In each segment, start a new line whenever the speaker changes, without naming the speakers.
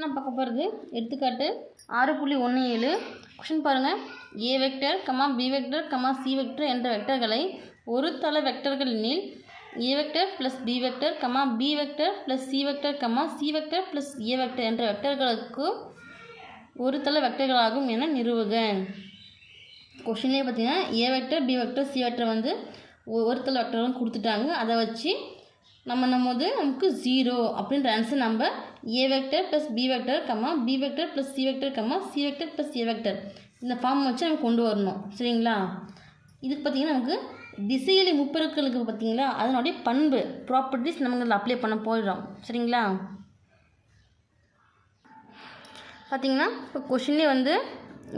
நான் பார்க்க போகிறது எடுத்துக்காட்டு ஆறு புள்ளி ஒன்று ஏழு. கொஷின் பாருங்கள் A vector comma B vector comma C vector என்ற வெக்டர்களை ஒரு தள வெக்டர்கள் எனில் A vector plus B vector comma B vector plus C vector comma C vector plus A vector என்ற வெக்டர்களுக்கு ஒரு தள வெக்டர்களாகும் என நிறுவுக. கொஷின்லேயே பார்த்தீங்கன்னா A vector B vector C vector வந்து ஒரு தள வெக்டரும் கொடுத்துட்டாங்க. அதை வச்சு நம்ம நம்ம நமக்கு ஜீரோ அப்படின்ற ஆன்சர் நம்ம A vector plus B vector comma B vector plus C vector comma C vector plus A vector இந்த ஃபார்ம் வச்சு நம்ம கொண்டு வரணும். சரிங்களா? இதுக்கு பார்த்தீங்கன்னா நமக்கு திசையிலி முப்பெருக்களுக்கு பார்த்தீங்களா அதனுடைய பண்பு ப்ராப்பர்ட்டிஸ் நம்ம இதில் அப்ளை பண்ண போயிடுறோம் சரிங்களா? பார்த்தீங்கன்னா இப்போ கொஷின்லேயே வந்து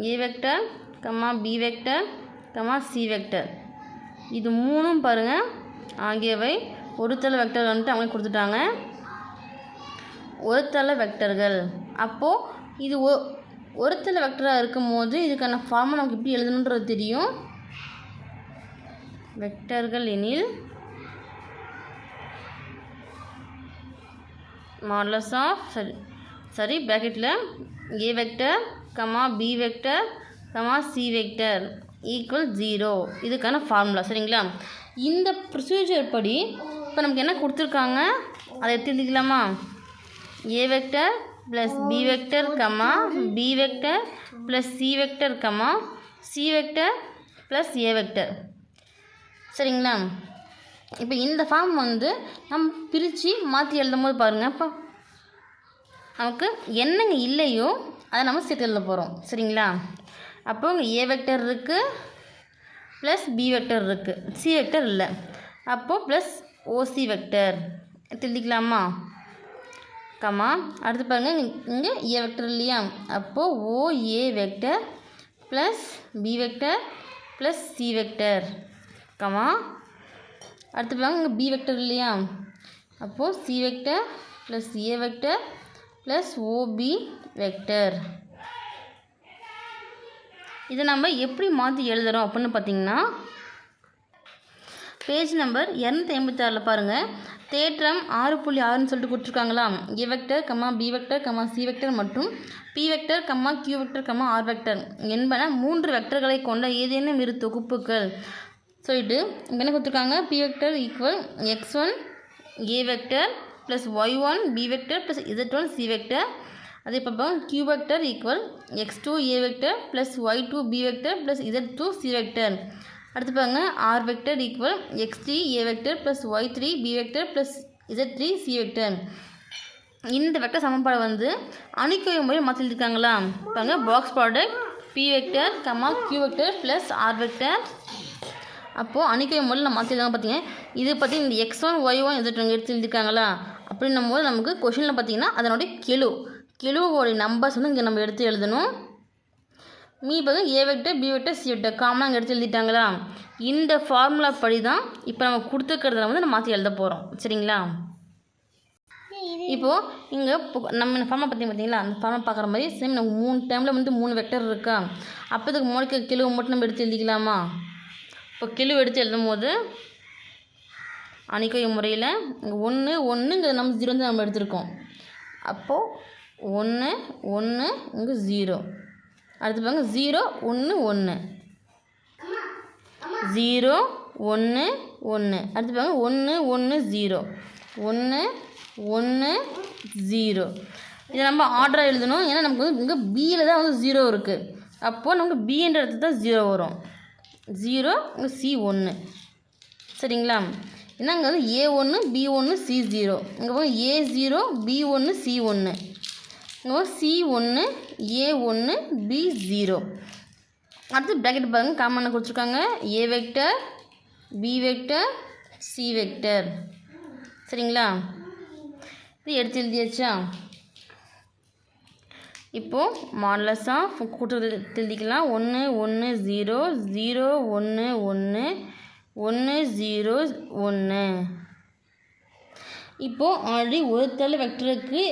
A vector comma B vector comma C vector இது மூணும் பாருங்கள் ஆகியவை ஒரு தலை வெக்டர் வந்துட்டு அவங்களே கொடுத்துட்டாங்க. ஒரு தலை வெக்டர்கள் அப்போது இது ஒ ஒரு தலை வெக்டராக இருக்கும்போது இதுக்கான ஃபார்மை நமக்கு எப்படி எழுதணுன்றது தெரியும். வெக்டர்கள் எனில் மாடலஸ் ஆஃப் சரி சரி ப்ராக்கெட்டில் A vector comma B vector comma C vector equal zero இதுக்கான ஃபார்முலா சரிங்களா? இந்த ப்ரொசீஜர் படி இப்போ நமக்கு என்ன கொடுத்துருக்காங்க? அதை எடுத்துக்கலாமா A vector plus B vector comma B vector plus C vector comma C vector plus A vector சரிங்களா? இப்போ இந்த ஃபார்ம் வந்து நம்ம பிரித்து மாற்றி எழுதும் போது பாருங்கள் இப்போ நமக்கு என்னங்க இல்லையோ அதை நம்ம சேர்த்து எழுத போகிறோம் சரிங்களா? அப்போ இங்கே ஏ வெக்டர் இருக்குது ப்ளஸ் பி வெக்டர் இருக்குது சி வெக்டர் இல்லை. அப்போது ப்ளஸ் ஓசி வெக்டர் தெரிஞ்சிக்கலாமா? கமா அடுத்து பாருங்கள் இங்கே ஏ வெக்டர் இல்லையா? அப்போது OA vector plus B vector plus C vector comma அடுத்து பாருங்கள் இங்கே பி வெக்டர் இல்லையா? அப்போது C vector plus A vector plus OB vector இதை நம்ம எப்படி மாற்றி எழுதுகிறோம் அப்படின்னு பார்த்தீங்கன்னா பேஜ் நம்பர் இரநூத்தி ஐம்பத்தாறில் பாருங்கள் தேற்றம் ஆறு புள்ளி ஆறுன்னு சொல்லிட்டு கொடுத்துருக்காங்களா A vector comma B vector comma C vector மற்றும் P vector comma Q vector comma R vector என்பன மூன்று வெக்டர்களை கொண்ட ஏதேனும் இரு தொகுப்புகள். சொல்லிட்டு இங்கே என்ன கொடுத்துருக்காங்க? P vector equal X one A vector plus Y one B vector plus Z one C vector அதே பார்ப்போம் Q vector equal X two A vector plus Y two B vector plus Z two C vector அடுத்து பாருங்க R vector equal X three A vector plus Y three B vector plus Z three C vector இந்த vector சமன்பாடு வந்து அணுக்கவை முறை மாற்றி பாருங்க box product P vector comma Q vector plus R vector அப்போது அணுக்கவை முறையில் மாற்றி மாற்றிருக்காங்க பார்த்தீங்க இது பற்றி இந்த எக்ஸ் ஒன் ஒய் ஒன் எதிர்த்து எடுத்து எழுதிருக்காங்களா அப்படின்னும் போது நமக்கு கொஷினில் பார்த்தீங்கன்னா அதனுடைய கெழு. கெழுவோடைய நம்பர்ஸ் வந்து இங்கே நம்ம எடுத்து எழுதணும். மீ பக்கம் A vector B vector C vector காமனாக இங்கே எடுத்து எழுதிட்டாங்களா? இந்த ஃபார்முலா படி தான் இப்போ நம்ம கொடுத்துக்கிறதுல வந்து நம்ம மாற்றி எழுத போகிறோம் சரிங்களா? இப்போது இங்கே நம்ம இந்த ஃபார்மை பற்றி பார்த்தீங்களா அந்த ஃபார்மை பார்க்குற மாதிரி சேம் நம்ம மூணு டைமில் வந்து மூணு வெக்டர் இருக்கா? அப்போ இதுக்கு மூணுக்கு கிலோ மட்டும் நம்ம எடுத்து எழுதிக்கலாமா? இப்போ கிலோ எடுத்து எழுதும் போது அணிக்கை முறையில் இங்கே ஒன்று ஒன்றுங்கிற நம்ம ஜீரோ வந்து நம்ம எடுத்திருக்கோம். அப்போது ஒன்று ஒன்று இங்கே ஜீரோ அடுத்து பாருங்க ஜீரோ ஒன்று ஒன்று ஜீரோ ஒன்று ஒன்று அடுத்து பாருங்க ஒன்று ஒன்று ஜீரோ ஒன்று ஒன்று ஜீரோ இதை நம்ம ஆர்டராக எழுதணும். ஏன்னா நமக்கு வந்து இங்கே பியில் தான் வந்து ஜீரோ இருக்குது அப்போது நமக்கு பின்ற இடத்துல தான் ஜீரோ வரும். ஜீரோ இங்கே சி ஒன்று சரிங்களா? ஏன்னா இங்கே வந்து ஏ ஒன்று பி ஒன்று சி ஜீரோ இங்கே போய் ஏ ஜீரோ பி ஒன்று சி ஒன்று சி ஒன்று ஏ ஒன்று பி ஜீரோ அடுத்து ப்ராக்கெட் பாருங்க காமனாக கொடுத்துருக்காங்க. A vector B vector C vector சரிங்களா? இது எடுத்து எழுதியாச்சா? இப்போது மாடலஸாக கூட்டுறது எழுதிக்கலாம். ஒன்று ஒன்று ஜீரோ ஜீரோ ஒன்று ஒன்று ஒன்று ஜீரோ ஒன்று இப்போது ஆல்ரெடி ஒரு தலை வெக்டருக்கு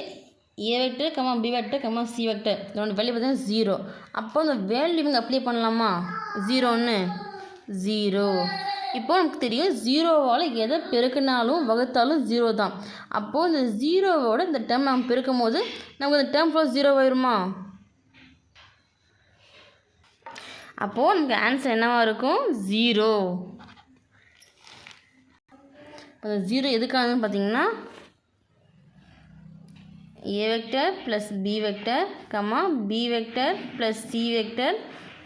A vector comma B vector comma C vector இதோட வேல்யூ பார்த்தீங்கன்னா ஜீரோ அப்போ அந்த வேல்யூ இங்கே அப்ளை பண்ணலாமா? ஜீரோன்னு ஜீரோ இப்போ நமக்கு தெரியும் ஜீரோவால் எதை பெருக்கினாலும் வகுத்தாலும் ஜீரோ தான். அப்போது இந்த ஜீரோவோட இந்த டேர்ம் நம்ம பெருக்கும் போது நமக்கு இந்த டேர்ம் ஃபுல்லாக ஜீரோ ஆயிருமா? அப்போது நமக்கு ஆன்சர் என்னவாக இருக்கும்? ஜீரோ இப்போ ஜீரோ எதுக்கானதுன்னு பார்த்தீங்கன்னா A vector plus B vector comma B vector plus C vector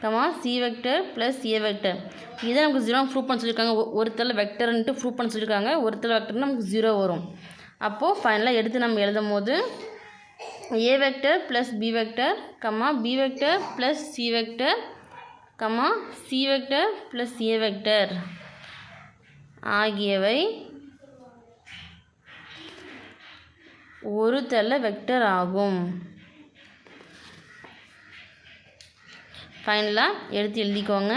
comma C vector plus A vector இதை நமக்கு ஜீரோ ப்ரூவ் பண்ண சொல்லியிருக்காங்க ஒ- ஒருத்தர் வெக்டர்ன்ட்டு ப்ரூவ் பண்ண சொல்லியிருக்காங்க ஒருத்தர் வெக்டர் நமக்கு ஜீரோ வரும். அப்போது ஃபைனலாக எடுத்து நம்ம எழுதும் போது A vector plus B vector comma B vector plus C vector comma C vector plus A vector ஆகியவை ஒரு தள வெக்டர் ஆகும். ஃபைனலாக எடுத்து எழுதிக்கோங்க.